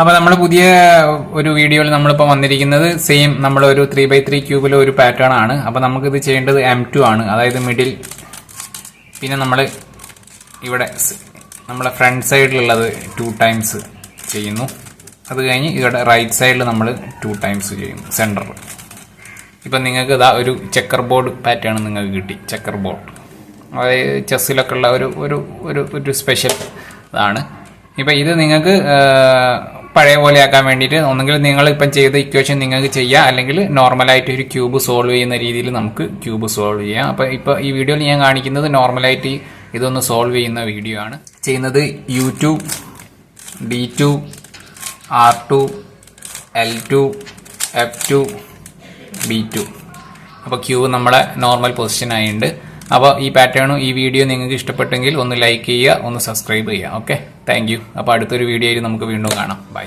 അപ്പൊ നമ്മൾ പുതിയ ഒരു വീഡിയോയിൽ നമ്മളിപ്പോൾ വന്നിരിക്കുന്നത് സെയിം നമ്മൾ ഒരു ത്രീ ബൈ ത്രീ ക്യൂബിലെ ഒരു പാറ്റേൺ ആണ്. അപ്പൊ ഇത് ചെയ്യേണ്ടത് എം ടു ആണ്. അതായത് മിഡിൽ പിന്നെ നമ്മൾ ഇവിടെ നമ്മളെ ഫ്രണ്ട് സൈഡിലുള്ളത് ടു ടൈംസ് ചെയ്യുന്നു. അത് കഴിഞ്ഞ് ഇവിടെ റൈറ്റ് സൈഡിൽ നമ്മൾ ടു ടൈംസ് ചെയ്യുന്നു. സെന്റർ ഇപ്പം നിങ്ങൾക്ക് ഇതാ ഒരു ചെക്കർ ബോർഡ് പാറ്റേൺ നിങ്ങൾക്ക് കിട്ടി. ചെക്കർ ബോർഡ് അതായത് ചെസ്സിലൊക്കെ ഉള്ള ഒരു ഒരു ഒരു സ്പെഷ്യൽ ഇതാണ്. ഇപ്പം ഇത് നിങ്ങൾക്ക് പഴയ പോലെ ആക്കാൻ വേണ്ടിയിട്ട് ഒന്നെങ്കിൽ നിങ്ങൾ ഇപ്പം ചെയ്ത ഇക്വേഷൻ നിങ്ങൾക്ക് ചെയ്യാം. അല്ലെങ്കിൽ നോർമലായിട്ട് ഒരു ക്യൂബ് സോൾവ് ചെയ്യുന്ന രീതിയിൽ നമുക്ക് ക്യൂബ് സോൾവ് ചെയ്യാം. അപ്പോൾ ഇപ്പോൾ ഈ വീഡിയോയിൽ ഞാൻ കാണിക്കുന്നത് നോർമലായിട്ട് ഇതൊന്ന് സോൾവ് ചെയ്യുന്ന വീഡിയോ ആണ്. ചെയ്യുന്നത് U two D two R two L two F two B two അപ്പോൾ ക്യൂ നമ്മളെ നോർമൽ പൊസിഷൻ ആയിട്ടുണ്ട്. അപ്പോൾ ഈ പാറ്റേണും ഈ വീഡിയോ നിങ്ങൾക്ക് ഇഷ്ടപ്പെട്ടെങ്കിൽ ഒന്ന് ലൈക്ക് ചെയ്യുക ഒന്ന് സബ്സ്ക്രൈബ് ചെയ്യുക. Okay thank you. അപ്പോൾ അടുത്തൊരു വീഡിയോയിൽ നമുക്ക് വീണ്ടും കാണാം. ബൈ.